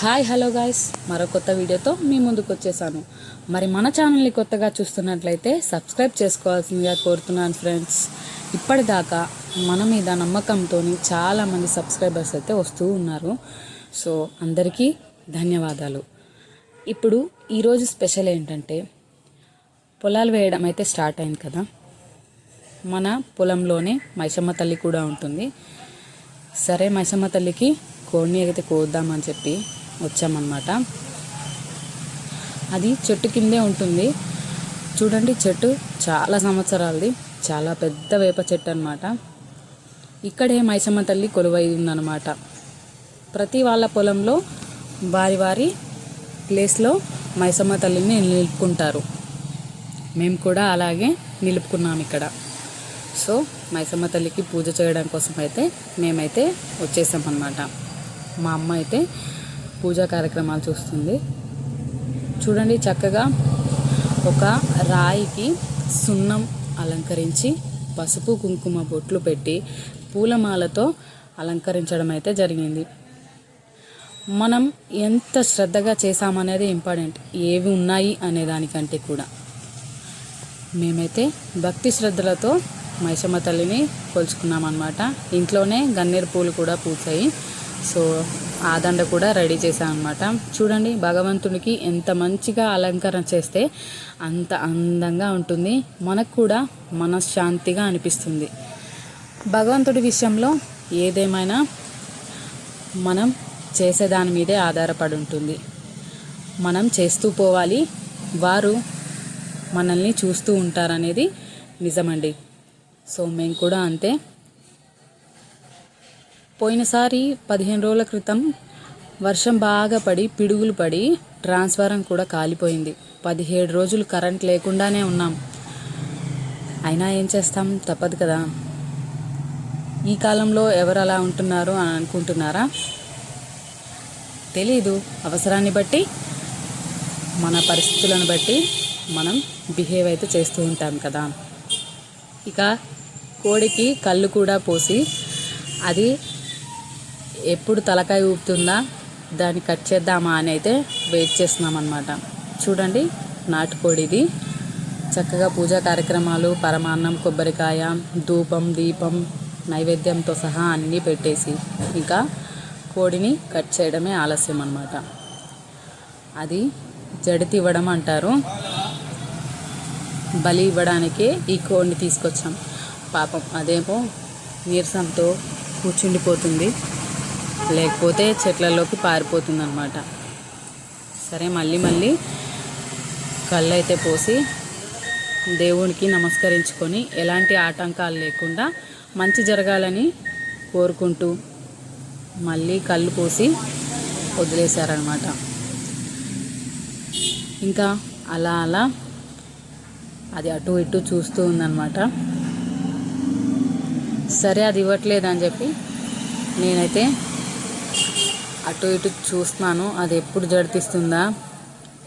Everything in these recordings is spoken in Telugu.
Hi hello guys. మరో కొత్త వీడియోతో మీ ముందుకు వచ్చేసాను. మరి మన ఛానల్ని కొత్తగా చూస్తున్నట్లయితే సబ్స్క్రైబ్ చేసుకోవాల్సిందిగా కోరుతున్నాను ఫ్రెండ్స్. ఇప్పటిదాకా మన మీద నమ్మకంతో చాలామంది సబ్స్క్రైబర్స్ అయితే వస్తూ ఉన్నారు. సో అందరికీ ధన్యవాదాలు. ఇప్పుడు ఈరోజు స్పెషల్ ఏంటంటే పొలాలు వేయడం అయితే స్టార్ట్ అయింది కదా. మన పొలంలోనే మైసమ్మ తల్లి కూడా ఉంటుంది. సరే మైసమ్మ తల్లికి కోడిని అయితే కోద్దామని చెప్పి వచ్చామన్నమాట. అది చెట్టు కిందే ఉంటుంది. చూడండి చెట్టు చాలా సంవత్సరాలది. చాలా పెద్ద వేప చెట్టు అనమాట ఇక్కడే మైసమ్మ తల్లి కొలువై ఉందన్నమాట. ప్రతి వాళ్ళ పొలంలో వారి వారి ప్లేస్లో మైసమ్మ తల్లిని నిలుపుకుంటారు. మేము కూడా అలాగే నిలుపుకున్నాం ఇక్కడ. సో మైసమ్మ తల్లికి పూజ చేయడం కోసం అయితే మేమైతే వచ్చేసామన్నమాట. మా అమ్మ అయితే పూజా కార్యక్రమాలు చూస్తుంది. చూడండి చక్కగా ఒక రాయికి సున్నం అలంకరించి పసుపు కుంకుమ బొట్లు పెట్టి పూలమాలతో అలంకరించడం అయితే జరిగింది. మనం ఎంత శ్రద్ధగా చేసామనేది ఇంపార్టెంట్. ఏవి ఉన్నాయి అనే దానికంటే కూడా. మేమైతే భక్తి శ్రద్ధలతో మైసమ్మ తల్లిని కొలుచుకున్నాం అనమాట ఇంట్లోనే గన్నేరు పూలు కూడా పూసాయి. సో ఆ దండ కూడా రెడీ చేశాను అనమాట చూడండి భగవంతునికి ఎంత మంచిగా అలంకరణ చేస్తే అంత అందంగా ఉంటుంది. మనకు కూడా మనశ్శాంతిగా అనిపిస్తుంది. భగవంతుడి విషయంలో ఏదేమైనా మనం చేసేదాని మీదే ఆధారపడి ఉంటుంది. మనం చేస్తూ పోవాలి. వారు మనల్ని చూస్తూ ఉంటారనేది నిజమండి. సో మేము కూడా అంతే. పోయినసారి పదిహేను రోజుల క్రితం వర్షం బాగా పడి పిడుగులు పడి ట్రాన్స్ఫారం కూడా కాలిపోయింది. పదిహేడు రోజులు కరెంట్ లేకుండానే ఉన్నాం. అయినా ఏం చేస్తాం? తప్పదు కదా. ఈ కాలంలో ఎవరు అలా ఉంటున్నారు అని అనుకుంటున్నారా? తెలీదు. అవసరాన్ని బట్టి మన పరిస్థితులను బట్టి మనం బిహేవ్ అయితే చేస్తూ ఉంటాం కదా. ఇక కోడికి కళ్ళు కూడా పోసి అది ఎప్పుడు తలకాయ ఊపుతుందా? దాన్ని కట్ చేద్దామా అని అయితే వెయిట్ చేస్తున్నాం అనమాట చూడండి నాటుకోడిది. చక్కగా పూజా కార్యక్రమాలు పరమాన్నం కొబ్బరికాయ ధూపం దీపం నైవేద్యంతో సహా అన్నీ పెట్టేసి ఇంకా కోడిని కట్ చేయడమే ఆలస్యం అనమాట అది జడితి ఇవ్వడం అంటారు. బలి ఇవ్వడానికే ఈ కోడిని తీసుకొచ్చాం. పాపం అదేమో నీరసంతో కూర్చుండిపోతుంది. లేకపోతే చెట్లలోకి పారిపోతుంది అనమాట సరే మళ్ళీ మళ్ళీ కళ్ళు అయితే పోసి దేవునికి నమస్కరించుకొని ఎలాంటి ఆటంకాలు లేకుండా మంచి జరగాలని కోరుకుంటూ మళ్ళీ కళ్ళు పోసి వదిలేశారనమాట ఇంకా అలా అలా అది అటు ఇటు చూస్తూ ఉందన్నమాట. సరే అది ఇవ్వట్లేదు అని చెప్పి నేనైతే అటు ఇటు చూస్తున్నాను. అది ఎప్పుడు జడితిస్తుందా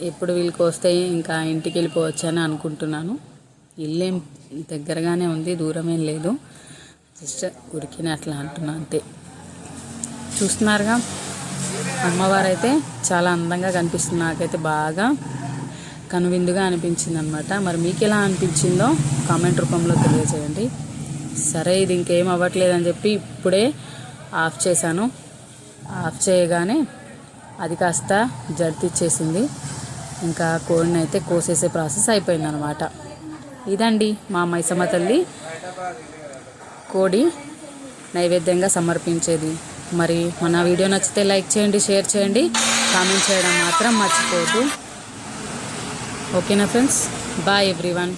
ఎప్పుడు వీళ్ళకి వస్తే ఇంకా ఇంటికి వెళ్ళిపోవచ్చు అని అనుకుంటున్నాను. ఇల్లేం దగ్గరగానే ఉంది దూరమేం లేదు. జస్ట్ ఉడికిన అట్లా అంటున్నా అంతే. చూస్తున్నారుగా? అమ్మవారు అయితే చాలా అందంగా కనిపిస్తుంది నాకైతే బాగా. కనువిందుగా అనిపించింది అనమాట మరి మీకు ఎలా అనిపించిందో కామెంట్ రూపంలో తెలియజేయండి. సరే ఇది ఇంకేం అవ్వట్లేదని చెప్పి ఇప్పుడే ఆఫ్ చేశాను. ఆఫ్ చేయగానే అది కాస్త జడితిచ్చేసింది ఇంకా కోడిని అయితే కోసేసే ప్రాసెస్ అయిపోయింది అనమాట ఇదండి మా మైసమ్మ తల్లి కోడి నైవేద్యంగా సమర్పించేది. మరి మన వీడియో నచ్చితే లైక్ చేయండి షేర్ చేయండి. కామెంట్ చేయడం మాత్రం మర్చిపోదు ఓకేనా ఫ్రెండ్స్? Bye everyone.